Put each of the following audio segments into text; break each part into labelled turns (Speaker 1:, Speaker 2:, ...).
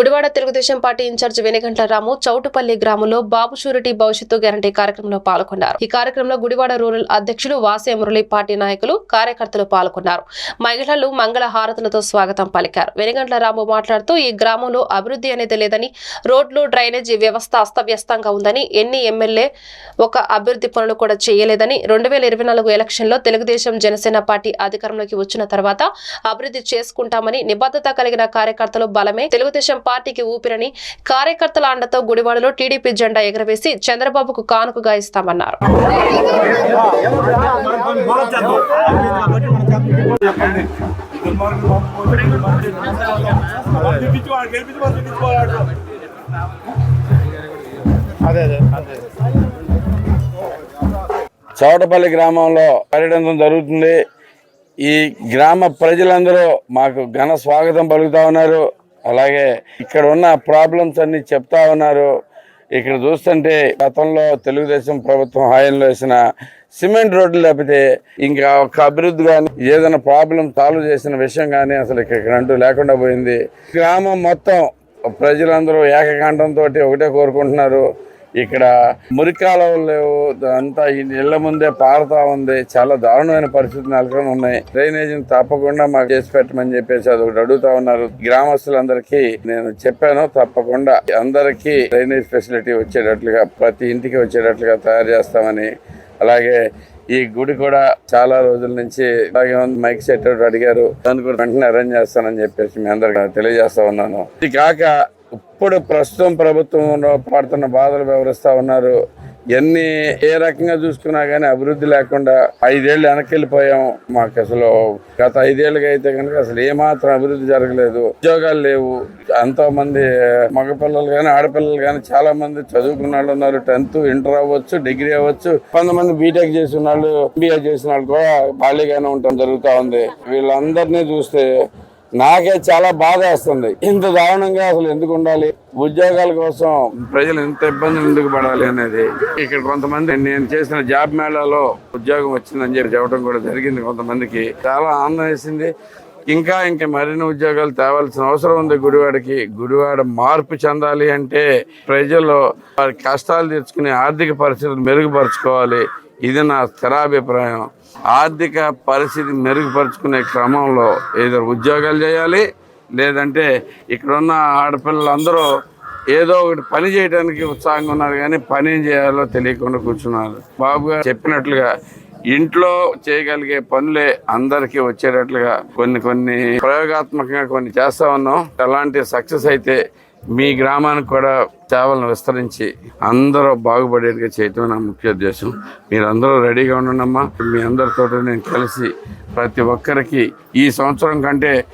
Speaker 1: Gudivada Telugu Desam party in charge Venigandla Ramu Choutupalli గ్రామంలో Babu surety భవిష్యత్తు guarantee కార్యక్రమంలో పాల్గొన్నారు. ఈ కార్యక్రమంలో గుడివాడ రూరల్ అధ్యక్షులు వాసే మురళి పార్టీ నాయకులు కార్యకర్తలు పాల్గొన్నారు. మహిళలు మంగళ హారతులతో స్వాగతం పలికారు. వెనిగంట్ల రాము మాట్లాడుతూ ఈ గ్రామంలో అభివృద్ధి అనేది లేదని రోడ్లు డ్రైనేజీ వ్యవస్థ అస్తవ్యస్తంగా ఉందని ఎన్ని ఎమ్మెల్యే ఒక అభివృద్ధి పనులు కూడా చేయలేదని రెండు వేల ఇరవై నాలుగు ఎలక్షన్లో తెలుగుదేశం జనసేన పార్టీ అధికారంలోకి వచ్చిన తర్వాత అభివృద్ధి చేసుకుంటామని నిబద్ధత కలిగిన కార్యకర్తలు బలమే. తెలుగుదేశం పార్టీకి ఊపిరని కార్యకర్తల అండతో గుడివాడలో టీడీపీ జెండా ఎగరవేసి చంద్రబాబుకు కానుకగా ఇస్తామన్నారు.
Speaker 2: అదే అదే అదే
Speaker 3: చౌటపల్లి గ్రామంలో పర్యటన జరుగుతుంది. ఈ గ్రామ ప్రజలందరూ మాకు ఘన స్వాగతం పలుకుతా ఉన్నారు. అలాగే ఇక్కడ ఉన్న ప్రాబ్లమ్స్ అన్ని చెప్తా ఉన్నారు. ఇక్కడ చూస్తుంటే గతంలో తెలుగుదేశం ప్రభుత్వం హాయంలో వేసిన సిమెంట్ రోడ్లు లేకపోతే ఇంకా ఒక అభివృద్ధి కానీ ఏదైనా ప్రాబ్లం సాల్వ్ చేసిన విషయం కానీ అసలు ఇక్కడ అంటూ లేకుండా పోయింది. గ్రామం మొత్తం ప్రజలందరూ ఏకకాండంతో ఒకటే కోరుకుంటున్నారు. ఇక్కడ మురికాలవలు లేవు. అంతా ఈ ఇళ్ళ ముందే పారుతా ఉంది. చాలా దారుణమైన పరిస్థితులు నెలకొని ఉన్నాయి. డ్రైనేజీని తప్పకుండా మాకు చేసి పెట్టమని చెప్పేసి అది ఒకటి అడుగుతా ఉన్నారు. గ్రామస్తులందరికీ నేను చెప్పాను తప్పకుండా అందరికీ డ్రైనేజ్ ఫెసిలిటీ వచ్చేటట్లుగా ప్రతి ఇంటికి వచ్చేటట్లుగా తయారు చేస్తామని. అలాగే ఈ గుడి కూడా చాలా రోజుల నుంచి అలాగే మైక్ సెట్ ఒకటి అడిగారు. దాన్ని కూడా వెంటనే అరేంజ్ చేస్తానని చెప్పేసి మీ అందరికి తెలియజేస్తా ఉన్నాను. ఇది కాక ఇప్పుడు ప్రస్తుతం ప్రభుత్వంలో పడుతున్న బాధలు వివరిస్తా ఉన్నారు. ఎన్ని ఏ రకంగా చూసుకున్నా కానీ అభివృద్ధి లేకుండా ఐదేళ్ళు వెనక్కి వెళ్ళిపోయాం మాకు అసలు గత ఐదేళ్ళకి అయితే కనుక అసలు ఏమాత్రం అభివృద్ధి జరగలేదు. ఉద్యోగాలు లేవు. ఎంతో మంది మగపిల్లలు కానీ ఆడపిల్లలు కానీ చాలా మంది చదువుకున్న వాళ్ళు ఉన్నారు. టెన్త్ ఇంటర్ అవ్వచ్చు డిగ్రీ అవ్వచ్చు. కొంతమంది బీటెక్ చేసిన వాళ్ళు ఎంబీఏ చేసిన వాళ్ళు కూడా ఖాళీగానే ఉండటం జరుగుతూ ఉంది. వీళ్ళందరినీ చూస్తే నాకే చాలా బాధ వేస్తుంది. ఇంత దారుణంగా అసలు ఎందుకు ఉండాలి? ఉద్యోగాల కోసం ప్రజలు ఎంత ఇబ్బందులు ఎందుకు పడాలి అనేది. ఇక్కడ కొంతమంది నేను చేసిన జాబ్ మేళాలో ఉద్యోగం వచ్చిందని చెప్పి చెప్పడం కూడా జరిగింది కొంతమందికి. చాలా ఆనందం వేసింది. ఇంకా ఇంకా మరిన్ని ఉద్యోగాలు తేవాల్సిన అవసరం ఉంది గుడివాడకి. గుడివాడ మార్పు చెందాలి అంటే ప్రజలు వారి కష్టాలు తెచ్చుకుని ఆర్థిక పరిస్థితులు మెరుగుపరుచుకోవాలి. ఇది నా స్థిరాభిప్రాయం ఆర్థిక పరిస్థితి మెరుగుపరుచుకునే క్రమంలో ఏదో ఉద్యోగాలు చేయాలి లేదంటే ఇక్కడున్న ఆడపిల్లలందరూ ఏదో ఒకటి పని చేయడానికి ఉత్సాహంగా ఉన్నారు కానీ పని ఏం చేయాలో తెలియకుండా కూర్చున్నారు. బాబు గారు చెప్పినట్లుగా ఇంట్లో చేయగలిగే పనులే అందరికీ వచ్చేటట్లుగా కొన్ని కొన్ని ప్రయోగాత్మకంగా కొన్ని చేస్తా ఉన్నాం. అలాంటి సక్సెస్ అయితే మీ గ్రామానికి కూడా సేవలను విస్తరించి అందరూ బాగుపడేట్టుగా చేయటం నా ముఖ్య ఉద్దేశం. మీరందరూ రెడీగా ఉండమ్మా మీ అందరితో నేను కలిసి ప్రతి ఒక్కరికి ఈ సంవత్సరం కంటే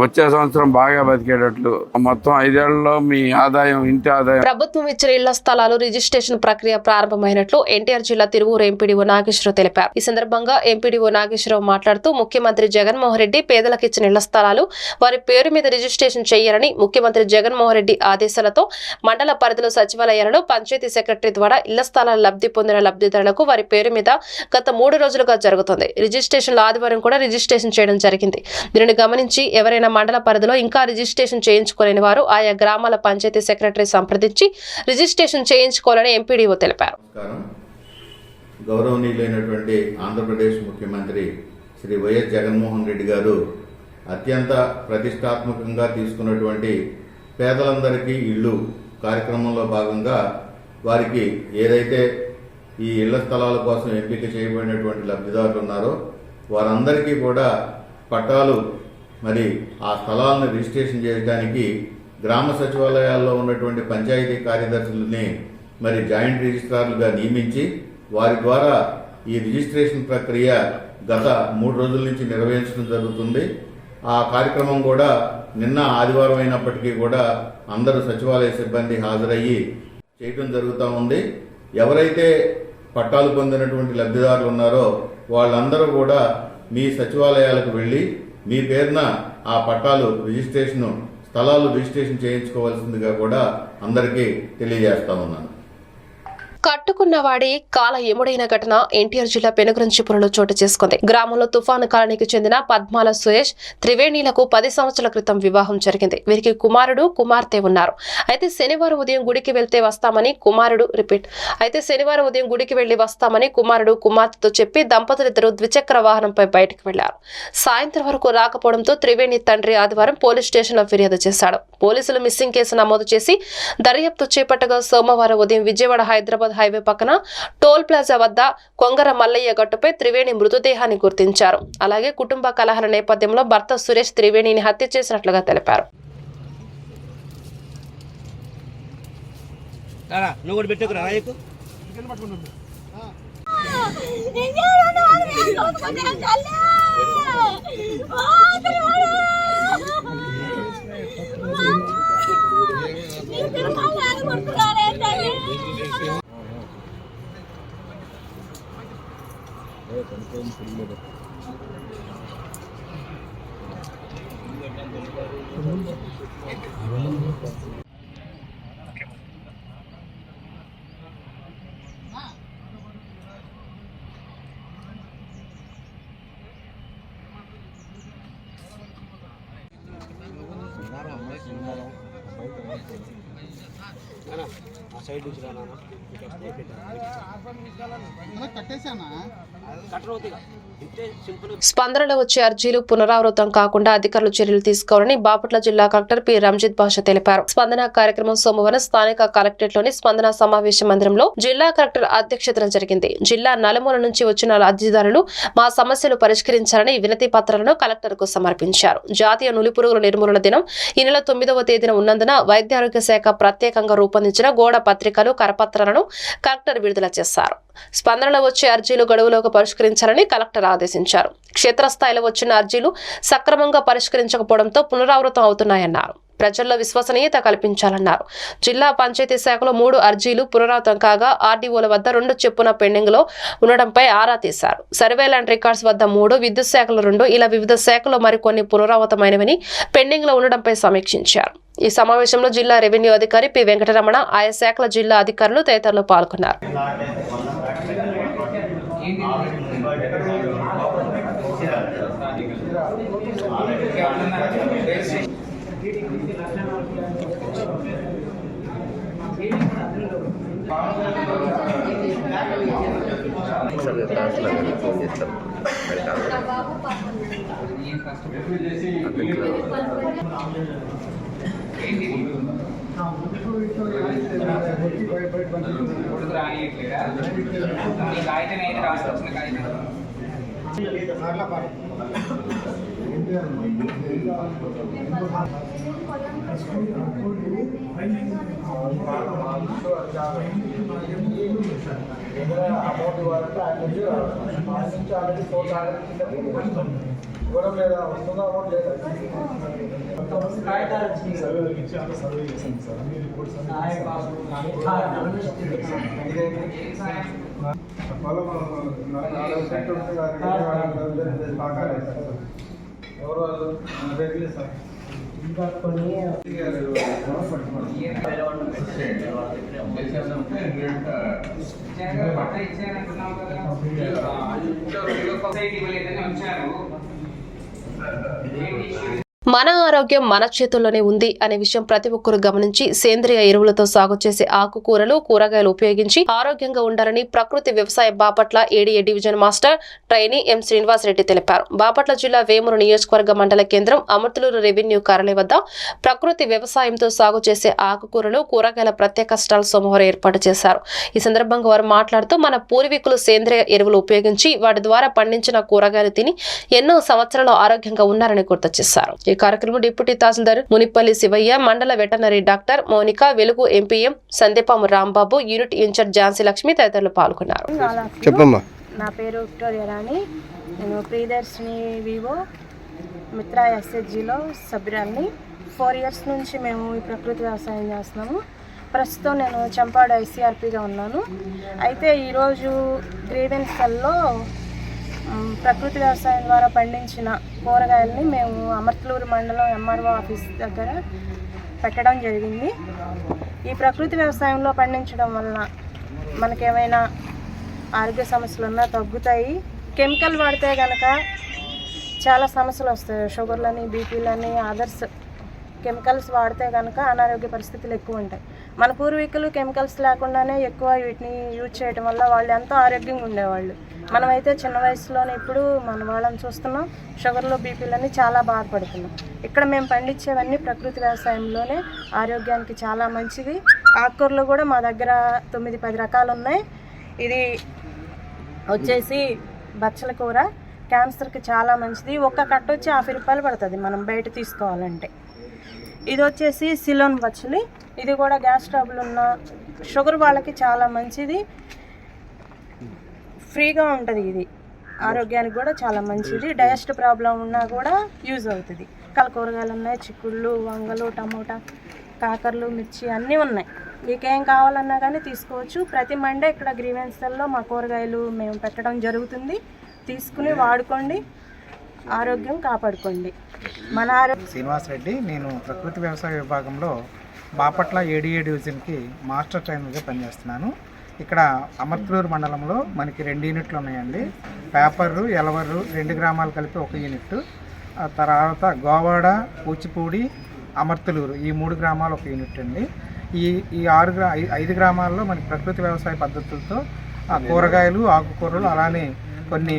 Speaker 3: వచ్చే సంవత్సరం బాగా బతికేటట్లు. మొత్తం ఐదేళ్ళలో మీ ఆదాయం ఇంటి ఆదాయం.
Speaker 1: ప్రభుత్వం ఇచ్చిన ఇళ్ళ స్థలాలు రిజిస్ట్రేషన్ ప్రక్రియ ప్రారంభమైనట్లు ఎన్టీఆర్ జిల్లా తిరువూరు ఎంపీడీఓ నాగేశ్వరరావు తెలిపారు. ఈ సందర్భంగా ఎంపీడీఓ నాగేశ్వరరావు మాట్లాడుతూ ముఖ్యమంత్రి జగన్మోహన్ రెడ్డి పేదలకు ఇచ్చిన ఇళ్ళ స్థలాలు వారి పేరు మీద రిజిస్ట్రేషన్ చేయాలని ముఖ్యమంత్రి జగన్మోహన్ రెడ్డి ఆదేశాలతో మండల పరిధిలో సచివాలయాలలో పంచాయతీ సెక్రటరీ ద్వారా ఇళ్ళ స్థలాల లబ్ధి పొందిన లబ్ధిదారులకు వారి పేరు మీద గత మూడు రోజులుగా జరుగుతుంది. రిజిస్ట్రేషన్ ఆదివారం కూడా రిజిస్ట్రేషన్ చేయడం జరిగింది. దీనిని గమనించి ఎవరైనా మండల పరిధిలో ఇంకా రిజిస్ట్రేషన్ చేయించుకోలేని వారు ఆయా గ్రామాల పంచాయతీ సెక్రటరీ సంప్రదించి రిజిస్ట్రేషన్ చేయించుకోవాలని ఎంపీడీఓ తెలిపారు.
Speaker 4: గౌరవనీయులైనటువంటి ఆంధ్రప్రదేశ్ ముఖ్యమంత్రి శ్రీ వైఎస్ జగన్మోహన్ రెడ్డి గారు అత్యంత ప్రతిష్టాత్మకంగా తీసుకున్నటువంటి పేదలందరికీ ఇళ్ళు కార్యక్రమంలో భాగంగా వారికి ఏదైతే ఈ ఇళ్ళ స్థలాల కోసం ఎంపిక చేయబడినటువంటి లబ్ధిదారులు ఉన్నారో వారందరికీ కూడా పట్టాలు మరి ఆ స్థలాలను రిజిస్ట్రేషన్ చేయడానికి గ్రామ సచివాలయాల్లో ఉన్నటువంటి పంచాయతీ కార్యదర్శులని మరి జాయింట్ రిజిస్ట్రార్లుగా నియమించి వారి ద్వారా ఈ రిజిస్ట్రేషన్ ప్రక్రియ గత మూడు రోజుల నుంచి నిర్వహించడం జరుగుతుంది. ఆ కార్యక్రమం కూడా నిన్న ఆదివారం అయినప్పటికీ కూడా అందరూ సచివాలయ సిబ్బంది హాజరయ్యి చేయటం జరుగుతూ ఉంది. ఎవరైతే పట్టాలు పొందినటువంటి లబ్ధిదారులు ఉన్నారో వాళ్ళందరూ కూడా మీ సచివాలయాలకు వెళ్ళి మీ పేరున ఆ పట్టాలు రిజిస్ట్రేషన్ స్థలాలు రిజిస్ట్రేషన్ చేయించుకోవాల్సిందిగా కూడా అందరికీ తెలియజేస్తా ఉన్నాను.
Speaker 1: కట్టుకున్నవాడి కాల ఎముడైన ఘటన ఎన్టీఆర్ జిల్లా పెనుగురంచిపురంలో చోటు చేసుకుంది. గ్రామంలో తుఫాను కాలనీకి చెందిన పద్మాల సుయేష్ త్రివేణిలకు పది సంవత్సరాల క్రితం వివాహం జరిగింది. వీరికి కుమారుడు కుమార్తె ఉన్నారు. అయితే శనివారం ఉదయం గుడికి వెళ్తే వస్తామని కుమారుడు రిపీట్. అయితే శనివారం ఉదయం గుడికి వెళ్ళి వస్తామని కుమారుడు కుమార్తెతో చెప్పి దంపతులిద్దరూ ద్విచక్ర వాహనంపై బయటకు వెళ్ళారు. సాయంత్రం వరకు రాకపోవడంతో త్రివేణి తండ్రి ఆదివారం పోలీస్ స్టేషన్లో ఫిర్యాదు చేశాడు. పోలీసులు మిస్సింగ్ కేసు నమోదు చేసి దర్యాప్తు చేపట్టగా సోమవారం ఉదయం విజయవాడ హైదరాబాద్ హైవే పక్కన టోల్ ప్లాజా వద్ద కొంగర మల్లయ్య గట్టుపై త్రివేణి మృతదేహాన్ని గుర్తించారు. అలాగే కుటుంబ కలహాల నేపథ్యంలో భర్త సురేష్ త్రివేణిని హత్య చేసినట్లుగా తెలిపారు.
Speaker 5: నువ్వు కూడా పెట్టుకురా రాయకు ఆ సైడ్ నుంచి
Speaker 1: స్పందనలో వచ్చే అర్జీలు పునరావృతం కాకుండా అధికారులు చర్యలు తీసుకోవాలని బాపట్ల జిల్లా కలెక్టర్ పి. రంజిత్ భాష తెలిపారు. స్పందన కార్యక్రమం సోమవారం స్థానిక కలెక్టరేట్లోని స్పందన సమావేశ మందిరంలో జిల్లా కలెక్టర్ అధ్యక్షతన జరిగింది. జిల్లా నలుమూల నుంచి వచ్చిన అర్జీదారులు మా సమస్యలు పరిష్కరించాలని వినతి పత్రాలను కలెక్టర్కు సమర్పించారు. జాతీయ నులిపురుగుల నిర్మూలన దినం ఈ నెల తొమ్మిదవ తేదీన ఉన్నందున వైద్య ఆరోగ్య శాఖ ప్రత్యేకంగా రూపొందించిన గోడ పత్రికలు కరపత్రాలను కలెక్టర్ విడుదల చేశారు. స్పందనలో వచ్చే అర్జీలు గడువులోకి పరిష్కరించాలని కలెక్టర్ ఆదేశించారు. క్షేత్రస్థాయిలో వచ్చిన అర్జీలు సక్రమంగా పరిష్కరించకపోవడంతో పునరావృతం అవుతున్నాయన్నారు. ప్రజల్లో విశ్వసనీయత కల్పించాలన్నారు. జిల్లా పంచాయతీ శాఖలో మూడు అర్జీలు పునరావృతం కాగా ఆర్డీఓల వద్ద రెండు చెప్పున పెండింగ్లో ఉండడంపై ఆరా తీశారు. సర్వేలాండ్ రికార్డ్స్ వద్ద మూడు విద్యుత్ శాఖలో రెండు ఇలా వివిధ శాఖలో మరికొన్ని పునరావృతమైనవని పెండింగ్లో ఉండడంపై సమీక్షించారు. ఈ సమావేశంలో జిల్లా రెవెన్యూ అధికారి పి. వెంకటరమణ ఆయా శాఖల జిల్లా అధికారులు తదితరులు పాల్గొన్నారు.
Speaker 6: ఈ కాగితం అయితే రాసుకొచ్చిన కాగితం
Speaker 7: అమౌంట్ ఇవ్వాలంటే ఆయన నుంచి ఆయన నుంచి ఆల్రెడీ ఫోర్ కింద ఇవ్వడం లేదా వస్తుందా అమౌంట్ లేదా సర్వేలకు ఇచ్చి అంత సర్వే చేశాను సార్ అన్ని రిపోర్ట్స్ పొలం ఎవరు వాళ్ళు? రెగ్యులర్ సార్ ఇంకా కొన్ని
Speaker 6: పట్ట కదా సొసైటీ
Speaker 1: మన ఆరోగ్యం మన చేతుల్లోనే ఉంది అనే విషయం ప్రతి ఒక్కరు గమనించి సేంద్రియ ఎరువులతో సాగు చేసే ఆకుకూరలు కూరగాయలు ఉపయోగించి ఆరోగ్యంగా ఉండాలని ప్రకృతి వ్యవసాయ Bapatla ADA division master trainee M Srinivas Reddy తెలిపారు. బాపట్ల జిల్లా వేమూరు నియోజకవర్గ మండల కేంద్రం అమర్తులూరు రెవెన్యూ కార్యాలయం వద్ద ప్రకృతి వ్యవసాయంతో సాగు చేసే ఆకుకూరలు కూరగాయల ప్రత్యేక స్టాల్ సోమవారం ఏర్పాటు చేశారు. ఈ సందర్భంగా వారు మాట్లాడుతూ మన పూర్వీకులు సేంద్రియ ఎరువులు ఉపయోగించి వాటి ద్వారా పండించిన కూరగాయలు తిని ఎన్నో సంవత్సరాలు ఆరోగ్యంగా ఉన్నారని గుర్తు చేశారు. కార్యక్రమం డిప్యూటీ తహసీల్దార్ మునిపల్లి శివయ్య మండల veterinary doctor Mounika Velugu MPM సందీపాము Rambabu unit in charge Jhansi Lakshmi తదితరులు పాల్గొన్నారు.
Speaker 8: చెప్పమ్మా.
Speaker 9: నా పేరు విక్టోరియా రాణి. నేను ప్రియదర్శిని వివో మిత్రా ఎస్హెచ్జిలో సభ్యురాల్ని. ఫోర్ ఇయర్స్ నుంచి మేము ఈ ప్రకృతి వ్యవసాయం చేస్తున్నాము. ప్రస్తుతం నేను చంపాడు ఐసీఆర్పిగా ఉన్నాను. అయితే ఈరోజు గ్రీవెన్స్ సెల్లో ప్రకృతి వ్యవసాయం ద్వారా పండించిన కూరగాయలని మేము అమర్తలూరు మండలం ఎంఆర్ఓ ఆఫీస్ దగ్గర పెట్టడం జరిగింది. ఈ ప్రకృతి వ్యవసాయంలో పండించడం వలన మనకేమైనా ఆరోగ్య సమస్యలు ఉన్నా తగ్గుతాయి. కెమికల్ వాడితే కనుక చాలా సమస్యలు వస్తాయి. షుగర్లని బీపీలని అదర్స్ కెమికల్స్ వాడితే కనుక అనారోగ్య పరిస్థితులు ఎక్కువ ఉంటాయి. మన పూర్వీకులు కెమికల్స్ లేకుండానే ఎక్కువ వీటిని యూజ్ చేయడం వల్ల వాళ్ళు ఎంతో ఆరోగ్యంగా ఉండేవాళ్ళు. మనమైతే చిన్న వయసులోనే ఇప్పుడు మన వాళ్ళని చూస్తున్నాం షుగర్లు బీపీలని చాలా బాధపడుతున్నాం. ఇక్కడ మేము పండించేవన్నీ ప్రకృతి వ్యవసాయంలోనే ఆరోగ్యానికి చాలా మంచిది. ఆకుకూరలు కూడా మా దగ్గర తొమ్మిది పది రకాలు ఉన్నాయి. ఇది వచ్చేసి బచ్చల కూర క్యాన్సర్కి చాలా మంచిది. ఒక్క కట్ట వచ్చి యాభై రూపాయలు పడుతుంది మనం బయట తీసుకోవాలంటే. ఇది వచ్చేసి సిలోన్ బచ్చలి. ఇది కూడా గ్యాస్ ట్రబుల్ ఉన్న షుగర్ వాళ్ళకి చాలా మంచిది. ఫ్రీగా ఉంటుంది ఇది. ఆరోగ్యానికి కూడా చాలా మంచిది. డైజెస్ట్ ప్రాబ్లం ఉన్నా కూడా యూజ్ అవుతుంది. కల కూరగాయలు ఉన్నాయి చిక్కుళ్ళు వంగలు టమోటా కాకరలు మిర్చి అన్నీ ఉన్నాయి. మీకేం కావాలన్నా కానీ తీసుకోవచ్చు. ప్రతి మండే ఇక్కడ గ్రీవెన్సల్లో మా కూరగాయలు మేము పెట్టడం జరుగుతుంది. తీసుకుని వాడుకోండి. ఆరోగ్యం కాపాడుకోండి. మన ఆరోగ్యం
Speaker 8: శ్రీనివాస్ రెడ్డి నేను ప్రకృతి వ్యవసాయ విభాగంలో బాపట్ల ఏడిఏ డివిజన్కి మాస్టర్ ట్రైనర్గా పనిచేస్తున్నాను. ఇక్కడ అమర్తలూరు మండలంలో మనకి రెండు యూనిట్లు ఉన్నాయండి. పేపరు ఎలవరు రెండు గ్రామాలు కలిపి ఒక యూనిట్. ఆ తర్వాత గోవాడ కూచిపూడి అమర్తలూరు ఈ మూడు గ్రామాలు ఒక యూనిట్ అండి. ఈ ఈ ఆరు గ్రా ఐ- ఐదు గ్రామాల్లో మనకి ప్రకృతి వ్యవసాయ పద్ధతులతో ఆ కూరగాయలు ఆకుకూరలు అలానే కొన్ని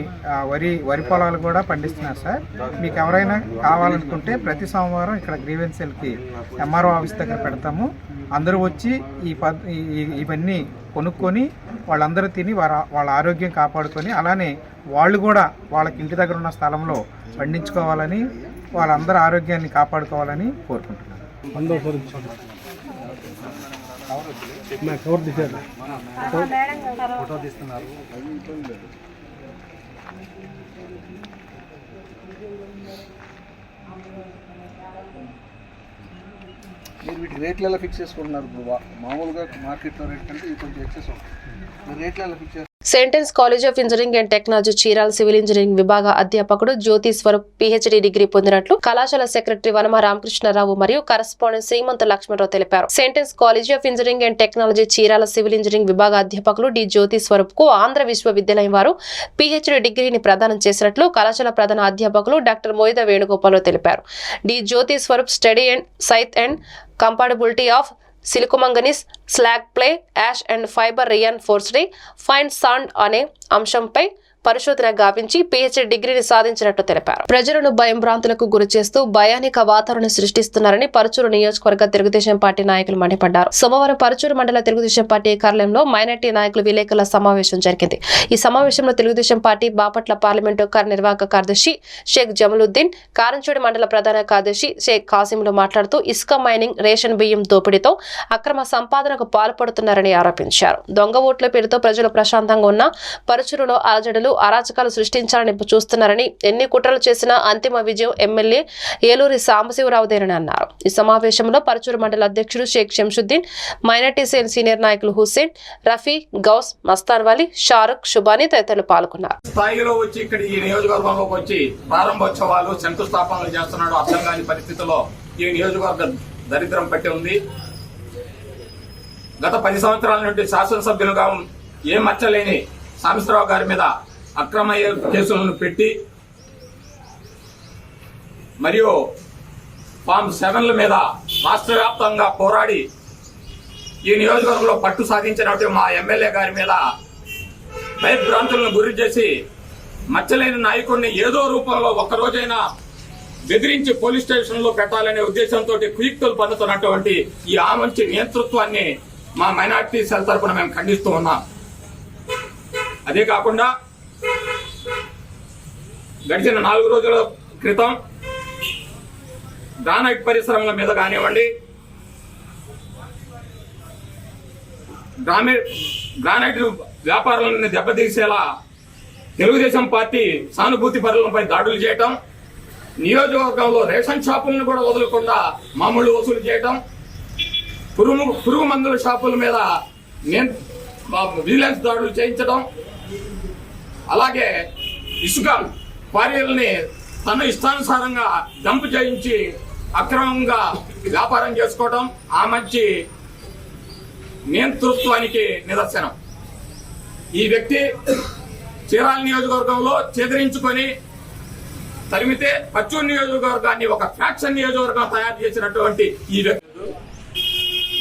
Speaker 8: వరి వరి పొలాలు కూడా పండిస్తున్నారు సార్. మీకు ఎవరైనా కావాలనుకుంటే ప్రతి సోమవారం ఇక్కడ గ్రీవెన్సెల్కి ఎంఆర్ఓ ఆఫీస్ దగ్గర పెడతాము. అందరూ వచ్చి ఈ ఈ- ఇవన్నీ కొనుక్కొని వాళ్ళందరూ తిని వారి వాళ్ళ ఆరోగ్యం కాపాడుకొని అలానే వాళ్ళు కూడా వాళ్ళకి ఇంటి దగ్గర ఉన్న స్థలంలో పండించుకోవాలని వాళ్ళందరి ఆరోగ్యాన్ని కాపాడుకోవాలని కోరుకుంటున్నాను.
Speaker 5: వందో సార్
Speaker 10: మీరు వీటి రేట్లు ఎలా ఫిక్స్ చేసుకుంటున్నారు ఇప్పుడు మామూలుగా మార్కెట్లో రేట్ కంటే ఇది కొంచెం ఎక్సెస్ ఉంటుంది
Speaker 1: sentence college of engineering and technology Chirala civil engineering విభాగ అధ్యాపకుడు జ్యోతి స్వరూప్ పిహెచ్డి డిగ్రీ పొందినట్లు కళాశాల సెక్రటరీ వనమ రామకృష్ణరావు మరియు కరస్పాండెంట్ శ్రీమంత లక్ష్మణరావు తెలిపారు. Saint Ann's college of engineering and technology Chirala civil engineering విభాగ అధ్యాపకులు డి జ్యోతి స్వరూప్కు ఆంధ్ర విశ్వవిద్యాలయం వారు పిహెచ్డి డిగ్రీని ప్రదానం చేసినట్లు కళాశాల ప్రధాన అధ్యాపకులు డాక్టర్ మోయిద వేణుగోపాల్ తెలిపారు. D Jyothi Swaroop study and సైత్ and compatibility of silicomanganese slag fly ash and fibre reinforced fine sand అనే అంశంపై పరిశోధన గావించి పిహెచ్డి డిగ్రీని సాధించినట్టు తెలిపారు. ప్రజలను భయం భ్రాంతులకు గురి చేస్తూ భయానిక వాతావరణం సృష్టిస్తున్నారని పరుచూరు నియోజకవర్గ తెలుగుదేశం పార్టీ నాయకులు మండిపడ్డారు. సోమవారం పరుచూరు మండల తెలుగుదేశం పార్టీ కార్యాలయంలో మైనార్టీ నాయకులు విలేకరుల సమావేశం జరిగింది. ఈ సమావేశంలో తెలుగుదేశం పార్టీ బాపట్ల పార్లమెంటు కార్యనిర్వాహక కార్యదర్శి షేక్ జమలుద్దీన్ కారంచోడి మండల ప్రధాన కార్యదర్శి షేక్ కాసింలు మాట్లాడుతూ ఇసుక మైనింగ్ రేషన్ బియ్యం దోపిడీతో అక్రమ సంపాదనకు పాల్పడుతున్నారని ఆరోపించారు. దొంగ ఓట్ల పేరుతో ప్రజలు ప్రశాంతంగా ఉన్న పరుచురులో అలజడులు అరాచకాలు సృష్టించాలని చూస్తున్నారని ఎన్ని కుట్రలు చేసినా అంతిమ విజయం ఎమ్మెల్యే ఏలూరి సాంబశివరావుదేనని అన్నారు. ఈ సమావేశంలో పరచూరు మండల అధ్యక్షుడు Sheikh Shamshuddin minority cell senior నాయకులు హుస్సేన్ రఫీ గౌస్ మస్తాన్ వాలీ షారుఖ్ శుభాని తదితరులు పాల్గొన్నారు.
Speaker 11: స్థాయిలో వచ్చి ఇక్కడ ఈ నియోజకవర్గంలోకి వచ్చి ప్రారంభోత్సవాలు శంకుస్థాపనలు చేస్తున్నాడు అర్థం కాని పరిస్థితుల్లో ఈ నియోజకవర్గ దరిద్రం పట్టి ఉంది. గత పది సంవత్సరాల నుండి శాసనసభ్యులుగా ఏ మచ్చలేని సాంబశివరావు గారి మీద అక్రమ కేసులను పెట్టి మరియు ఫామ్ సెవెన్ల మీద రాష్ట్ర వ్యాప్తంగా పోరాడి ఈ నియోజకవర్గంలో పట్టు సాధించినటువంటి మా ఎమ్మెల్యే గారి మీద భయభ్రాంతులను గురి చేసి మచ్చలేని నాయకుడిని ఏదో రూపంలో ఒక్కరోజైనా బెదిరించి పోలీస్ స్టేషన్లో పెట్టాలనే ఉద్దేశంతో కుయుక్తులు పన్నుతున్నటువంటి ఈ ఆమంచి నియంతృత్వాన్ని మా మైనార్టీ సెల్ తరఫున మేము ఖండిస్తూ ఉన్నాం. అదే కాకుండా గడిచిన నాలుగు రోజుల క్రితం గ్రానైట్ పరిశ్రమల మీద కానివ్వండి గ్రామీ గ్రానైట్ వ్యాపారాలను దెబ్బతీసేలా తెలుగుదేశం పార్టీ సానుభూతి పరులపై దాడులు చేయటం నియోజకవర్గంలో రేషన్ షాపులను కూడా వదలకుండా మామూలు వసూలు చేయటం పురుగు పురుగు మందుల షాపుల మీద నియం- విజిలెన్స్ దాడులు చేయించడం అలాగే ఇసుక భార్యల్ని తన ఇష్టానుసారంగా డంప్ చేయించి అక్రమంగా వ్యాపారం చేసుకోవడం ఆ మంచి నియంతృత్వానికి నిదర్శనం. ఈ వ్యక్తి చీరాల నియోజకవర్గంలో చెదిరించుకొని తరిమితే పచ్చూరు నియోజకవర్గాన్ని ఒక ఫ్యాక్షన్ నియోజకవర్గం తయారు చేసినటువంటి ఈ వ్యక్తి.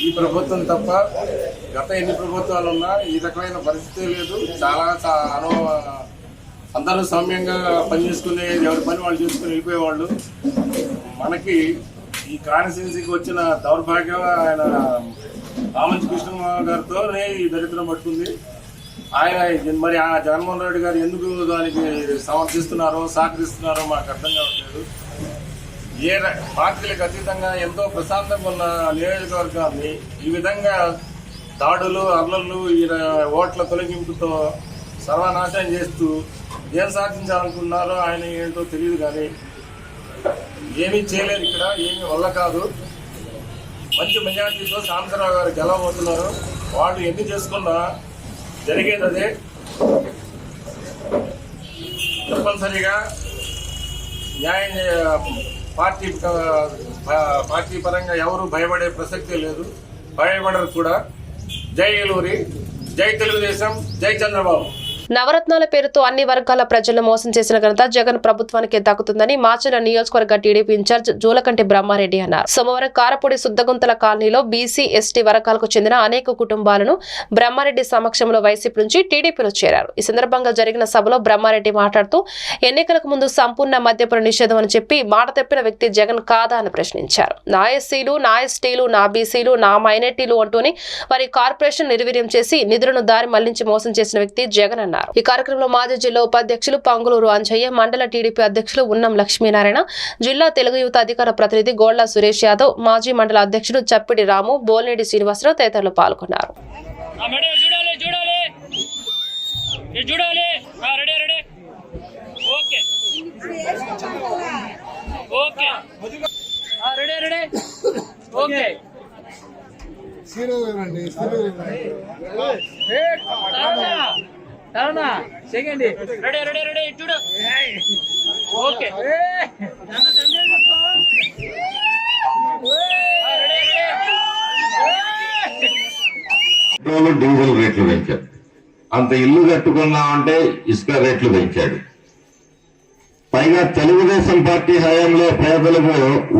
Speaker 10: ఈ ప్రభుత్వం తప్ప గత ఎన్ని ప్రభుత్వాలు ఉన్నా ఈ రకమైన పరిస్థితి లేదు. చాలా అనుభవ అందరూ సౌమ్యంగా పనిచేసుకునే ఎవరి పని వాళ్ళు చేసుకుని వెళ్ళిపోయేవాళ్ళు. మనకి ఈ కాన్స్టిట్యున్సీకి వచ్చిన దౌర్భాగ్యం ఆయన రామంచి కృష్ణ గారితోనే ఈ దరిద్రం పట్టుకుంది. ఆయన మరి ఆ జగన్మోహన్ రెడ్డి గారు ఎందుకు దానికి సమర్థిస్తున్నారో సహకరిస్తున్నారో మాకు అర్థం కావట్లేదు. ఏ పార్టీలకు అతీతంగా ఎంతో ప్రశాంతంగా ఉన్న నియోజకవర్గాన్ని ఈ విధంగా దాడులు అల్లర్లు ఈ ఓట్ల తొలగింపుతో సర్వనాశనం చేస్తూ ఏం సాధించాలనుకున్నారో ఆయన ఏంటో తెలియదు కానీ ఏమీ చేయలేదు ఇక్కడ ఏమీ వల్ల కాదు. మంచి మెజార్టీతో శాంతరావు గారు గెలవబోతున్నారు. వాళ్ళు ఎన్ని చేసుకున్నా జరిగేది అదే. తప్పనిసరిగా న్యాయం పార్టీ పార్టీ పరంగా ఎవరు భయపడే ప్రసక్తే లేదు. భయపడరు కూడా. జై ఏలూరి జై తెలుగుదేశం జై చంద్రబాబు.
Speaker 1: నవరత్నాల పేరుతో అన్ని వర్గాల ప్రజలను మోసం చేసిన ఘనత జగన్ ప్రభుత్వానికి దక్కుతుందని మాచల నియోజకవర్గ టీడీపీ ఇన్ఛార్జ్ జూలకంటి బ్రహ్మారెడ్డి అన్నారు. సోమవారం కారపూడి సుద్దగుంతల కాలనీలో బీసీ ఎస్టీ వర్గాలకు చెందిన అనేక కుటుంబాలను బ్రహ్మారెడ్డి సమక్షంలో వైసీపీ నుంచి టీడీపీలో చేరారు. ఈ సందర్భంగా జరిగిన సభలో బ్రహ్మారెడ్డి మాట్లాడుతూ ఎన్నికలకు ముందు సంపూర్ణ మద్యపాన నిషేధం అని చెప్పి మాట తప్పిన వ్యక్తి జగన్ కాదా అని ప్రశ్నించారు. నా ఎస్సీలు నా ఎస్టీలు నా బీసీలు నా మైనార్టీలు అంటూనే వారి కార్పొరేషన్ నిర్వీర్యం చేసి నిధులను దారి మళ్ళించి మోసం చేసిన వ్యక్తి జగన్ అన్నారు. ఈ కార్యక్రమంలో మాజీ జిల్లా ఉపాధ్యక్షులు పంగులూరు అంజయ్య మండల టీడీపీ అధ్యక్షులు ఉన్నం లక్ష్మీనారాయణ జిల్లా తెలుగు యువత అధికార ప్రతినిధి గోళ్ళ సురేష్ యాదవ్ మాజీ మండల అధ్యక్షుడు చప్పిడి రాము బోల్నేడి శ్రీనివాసరావు తదితరులు పాల్గొన్నారు.
Speaker 6: చూడాలి చూడాలి. ఇది చూడాలి? Ready okay ready ready ready చూడు. ఓకే.
Speaker 12: పెట్రోల్ డీజిల్ రేట్లు పెంచాడు. అంత ఇల్లు కట్టుకున్నామంటే ఇసుక రేట్లు పెంచాడు. పైగా తెలుగుదేశం పార్టీ హయాంలో పేదలకు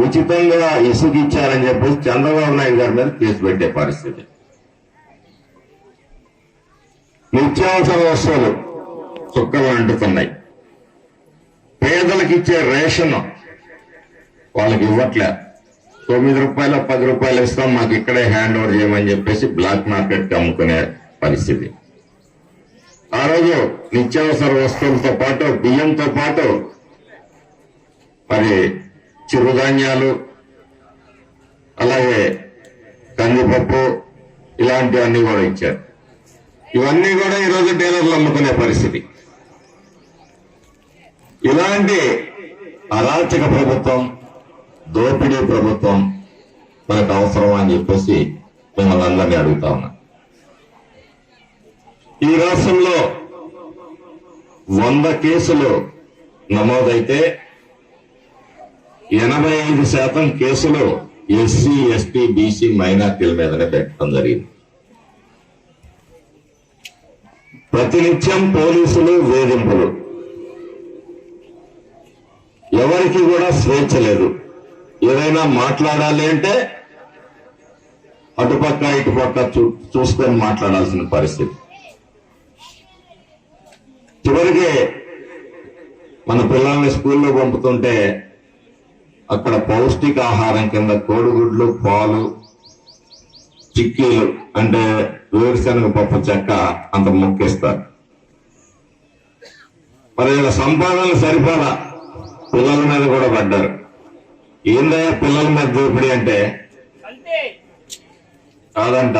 Speaker 12: ఉచితంగా ఇసుక ఇచ్చారని చెప్పేసి చంద్రబాబు నాయుడు గారి మీద కేసు పెట్టే పరిస్థితి. నిత్యావసర వస్తువులు చుక్కలు అంటుతున్నాయి. పేదలకు ఇచ్చే రేషన్ వాళ్ళకి ఇవ్వట్లే. తొమ్మిది రూపాయలు పది రూపాయలు ఇస్తాం మాకు ఇక్కడే హ్యాండ్ ఓవర్ చేయమని చెప్పేసి బ్లాక్ మార్కెట్ అమ్ముకునే పరిస్థితి. ఆ రోజు నిత్యావసర వస్తువులతో పాటు బియ్యంతో పాటు మరి చిరుధాన్యాలు అలాగే కందిపప్పు ఇలాంటివన్నీ కూడా ఇచ్చారు. ఇవన్నీ కూడా ఈరోజు డీలర్లు అమ్ముకునే పరిస్థితి. ఇలాంటి అరాచక ప్రభుత్వం దోపిడీ ప్రభుత్వం మనకు అవసరం అని చెప్పేసి మిమ్మల్ని అందరినీ అడుగుతా ఉన్నా. ఈ రాష్ట్రంలో వంద కేసులు నమోదైతే ఎనభై ఐదు శాతం కేసులు ఎస్సీ ఎస్టీ బీసీ మైనార్టీల మీదనే పెట్టడం జరిగింది. ప్రతినిత్యం పోలీసులు వేధింపులు. ఎవరికి కూడా స్వేచ్ఛ లేదు. ఏదైనా మాట్లాడాలి అంటే అటుపక్క ఇటుపక్క చూ చూసుకొని మాట్లాడాల్సిన పరిస్థితి. చివరికి మన పిల్లల్ని స్కూల్లో పంపుతుంటే అక్కడ పౌష్టిక ఆహారం కింద కోడిగుడ్లు పాలు చిక్కీలు అంటే వేరుశనగ పప్పు చెక్క అంత మొక్కిస్తారు. మరి వీళ్ళ సంపాదనలు సరిపోదా పిల్లల మీద కూడా పడ్డారు. ఏందయ్యా పిల్లల మీద దోపిడీ అంటే? కాదంట.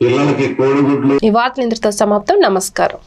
Speaker 12: పిల్లలకి కోడిగుడ్లు
Speaker 1: ఈ వార్తలు ఇంతటితో సమాప్తం. నమస్కారం.